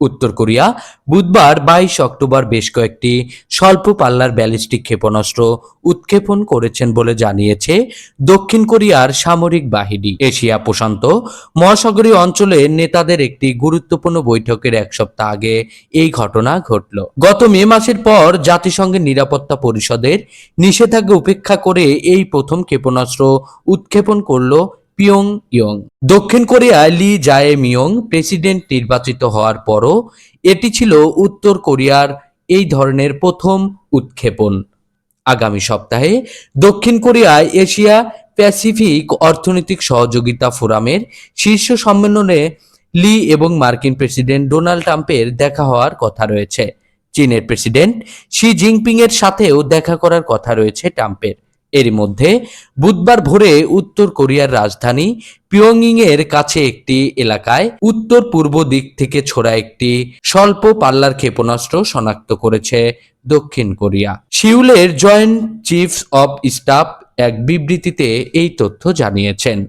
উত্তর কোরিয়া। বুধবার বাইশ অক্টোবর বেশ কয়েকটি স্বল্প পাল্লার ব্যালিস্টিক ক্ষেপণাস্ত্র উৎক্ষেপণ করেছেন বলে জানিয়েছে দক্ষিণ কোরিয়ার সামরিক বাহিনী। এশিয়া প্রশান্ত মহাসাগরীয় অঞ্চলে নেতাদের একটি গুরুত্বপূর্ণ বৈঠকের এক সপ্তাহ আগে এই ঘটনা ঘটল। গত মে মাসের পর জাতিসংঘের নিরাপত্তা পরিষদের নিষেধাজ্ঞা উপেক্ষা করে এই প্রথম ক্ষেপণাস্ত্র উৎক্ষেপণ করল পিয়ং ইয়ং। দক্ষিণ কোরিয়ায় লি জায়ে মিয়ং প্রেসিডেন্ট নির্বাচিত হওয়ার পরও এটি ছিল উত্তর কোরিয়ার এই ধরনের প্রথম উৎক্ষেপণ। আগামী সপ্তাহে দক্ষিণ কোরিয়ায় এশিয়া প্যাসিফিক অর্থনৈতিক সহযোগিতা ফোরামের শীর্ষ সম্মেলনে লি এবং মার্কিন প্রেসিডেন্ট ডোনাল্ড ট্রাম্পের দেখা হওয়ার কথা রয়েছে। চীনের প্রেসিডেন্ট শি জিনপিং এর সাথেও দেখা করার কথা রয়েছে ট্রাম্পের। এরই মধ্যে বুধবার ভোরে উত্তর কোরিয়ার রাজধানী পিয়ংইং এর কাছে একটি এলাকায় উত্তর পূর্ব দিক থেকে ছোড়া একটি স্বল্প পাল্লার ক্ষেপণাস্ত্র শনাক্ত করেছে দক্ষিণ কোরিয়া। সিউলের জয়েন্ট চিফস অব স্টাফ এক বিবৃতিতে এই তথ্য জানিয়েছেন।